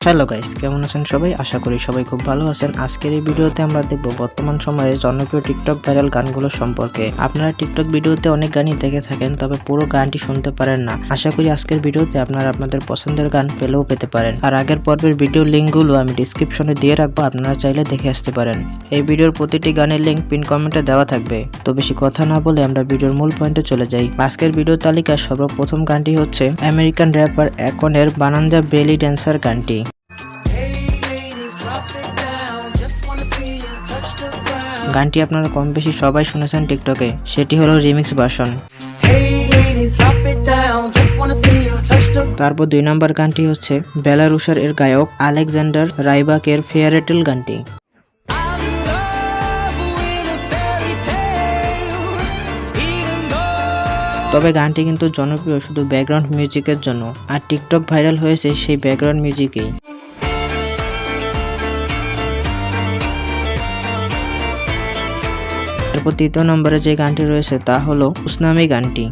Hello guys কেমন আছেন সবাই? আশা করি সবাই খুব ভালো আছেন। আজকের এই ভিডিওতে আমরা দেখব বর্তমান সময়ে জনপ্রিয় টিকটক ভাইরাল গানগুলো সম্পর্কে। আপনারা টিকটক ভিডিওতে অনেক গানই দেখে থাকেন, তবে পুরো গানটি শুনতে পারেন না। আশা করি আজকের ভিডিওতে আপনারা আপনাদের পছন্দের গান পেলেও পেতে পারেন। আর আগের পর্বের ভিডিও লিঙ্কগুলো আমি ডিসক্রিপশনে দিয়ে রাখব, আপনারা চাইলে দেখে আসতে পারেন। এই ভিডিওর প্রতিটি গানের লিঙ্ক পিন কমেন্টে দেওয়া থাকবে। তো বেশি কথা না বলে আমরা ভিডিওর মূল পয়েন্টে চলে যাই। আজকের ভিডিও তালিকায় সর্বপ্রথম গানটি হচ্ছে আমেরিকান র্যাপার একনের বানানজা বেলি ড্যান্সার গানটি। গানটি আপনারা কম বেশি সবাই শুনেছেন টিকটকে সেটি হলো রিমিক্স ভার্সন। The তারপর দুই নম্বর গানটি হচ্ছে বেলারুশার এর গায়ক আলেকজান্ডার রাইবাকের ফেয়ারেটেল গানটি। তবে গানটি কিন্তু জনপ্রিয় শুধু ব্যাকগ্রাউন্ড মিউজিকের জন্য আর টিকটক ভাইরাল হয়েছে সেই ব্যাকগ্রাউন্ড মিউজিকেই এরপর তৃতীয় নম্বরে যে গানটি রয়েছে তা হলো উসনামি গানটি।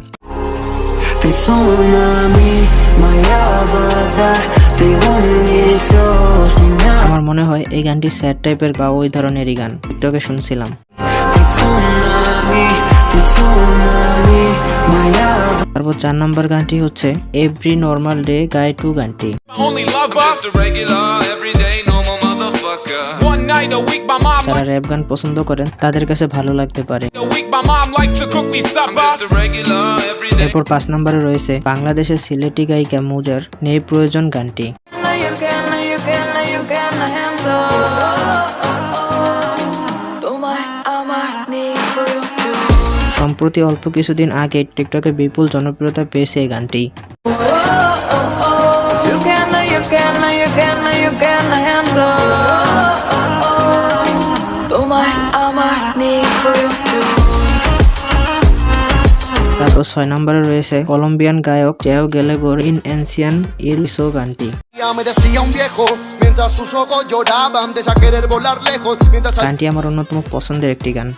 আমার মনে হয় এই গানটি স্যাড টাইপের বা ওই ধরনেরই গান। টিকটকে শুনছিলাম। তারপর চার নম্বর গানটি হচ্ছে every normal day guy two গানটি। যারা র্যাপ গান পছন্দ করেন তাদের কাছে ভালো লাগতে পারে. এরপর পাঁচ নম্বরে রয়েছে বাংলাদেশের সিলেটি গায়িকা মুজার নেই প্রয়োজন গানটি সম্প্রতি অল্প কিছুদিন আগে টিকটকে বিপুল জনপ্রিয়তা পেয়েছে এই গানটি ছয় নম্বরে রয়েছে কলম্বিয়ান গায়ক জেও গেলেগোর ইন এনসিয়ান ইল সো গানটি। গানটি আমার অন্যতম পছন্দের একটি গান।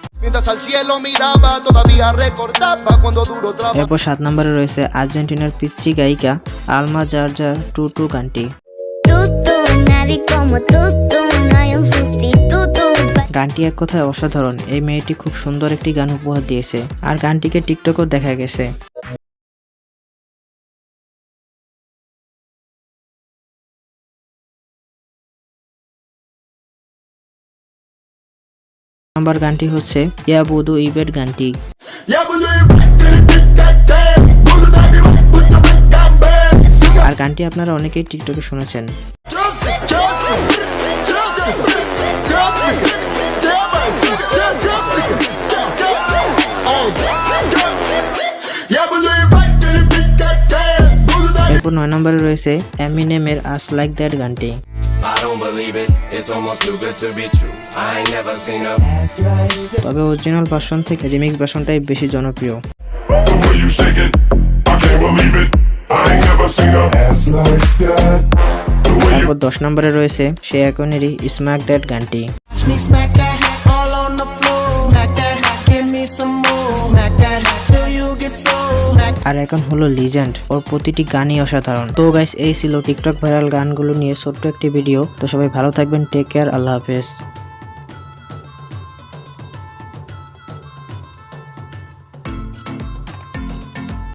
এরপর সাত নম্বরে রয়েছে আর্জেন্টিনার পিচ্চি গায়িকা আলমা জার্জার টু টু গানটি। গানটি এক কথায় অসাধারণ। এই মেয়েটি খুব সুন্দর একটি গান উপহার দিয়েছে। আর গানটিকে টিকটকও দেখা গেছে। নাম্বার গানটি হচ্ছে ইয়া বুদু ইবেট গানটি। আর গানটি আপনারা অনেকেই টিকটকে শুনেছেন। তারপর নয় নম্বরে রয়েছে এমিনেম এর আস লাইক দ্যাট গানটি। তবে অরিজিনাল ভার্সন থেকে রিমিক্স ভার্সনটাই বেশি জনপ্রিয়। তারপর দশ নম্বরে রয়েছে সে এখনেরই স্ম্যাক ড্যাট গানটি আর এখন হলো লিজেন্ড ওর প্রতিটি গানই অসাধারণ। তো গাইস এই ছিল টিকটক ভাইরাল গানগুলো নিয়ে ছোট্ট একটি ভিডিও তো সবাই ভালো থাকবেন টেক কেয়ার আল্লাহ হাফেজ।